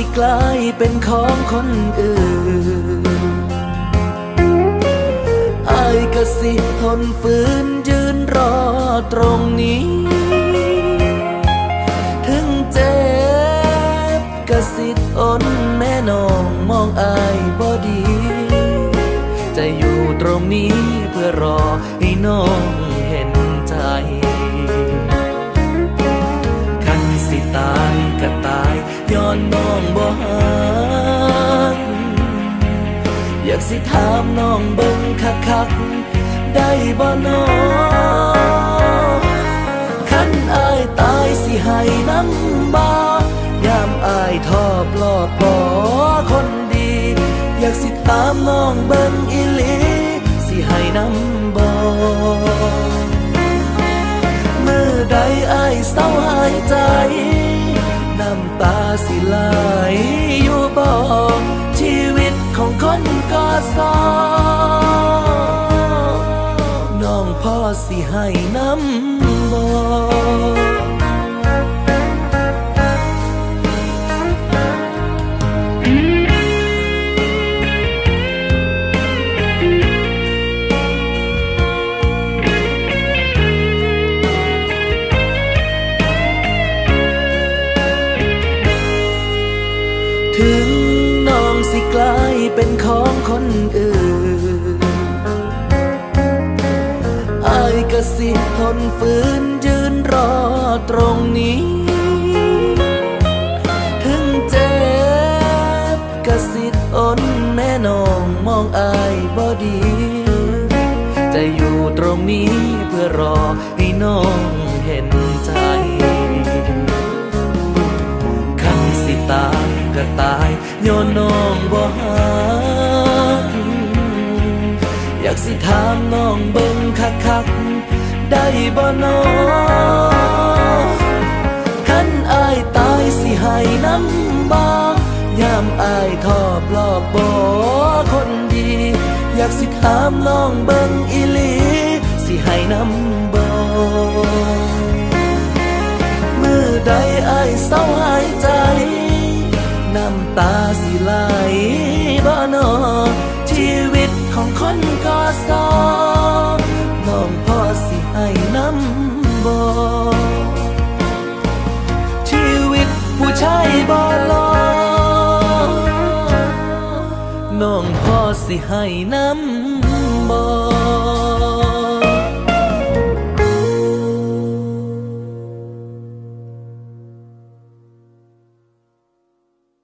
สิกลายเป็นของคนอื่นอายก็สิทนฝืนยืนรอตรงนี้ ถึงเจ็บก็สิทนแม่น้องมองอายบ่ดี จะอยู่ตรงนี้เพื่อรอให้น้อง สิถามน้องเบิ่งคักๆได้บ่น้องคันอายตายสิให้น้ำบายามอายทอบลอบบ่คนดี อยากสิถามน้องเบิ่งอีหลีสิให้น้ำบ่เมื่อใดอายเศร้าหายใจ น้ำตาสิไหล สอน้องพ่อสิให้น้ำบ่ถึ เป็นของคนอื่นอายก็สิทนฝืนยืนรอตรงนี้ ถึงเจ็บก็สิทนแม่นองมองอายบ่ดี จะอยู่ตรงนี้เพื่อรอให้น้องเห็น ตายย้อนน้องบ่หักอยากสิถามน้องเบิ่งคักๆได้บ่น้อคันอายตายสิให้น้ำบายามอายทอบลอบบ่คนดี อยากสิถามน้องเบิ่งอีหลีสิให้น้ำบ่เมื่อใดอายเศร้าหายใจ น้ำตาสิไหลบ่นอชีวิตของคนก็สอน้องพ่อสิให้น้ำบ่ชีวิตผู้ชายบ่ลอน้องพ่อสิให้น้ำ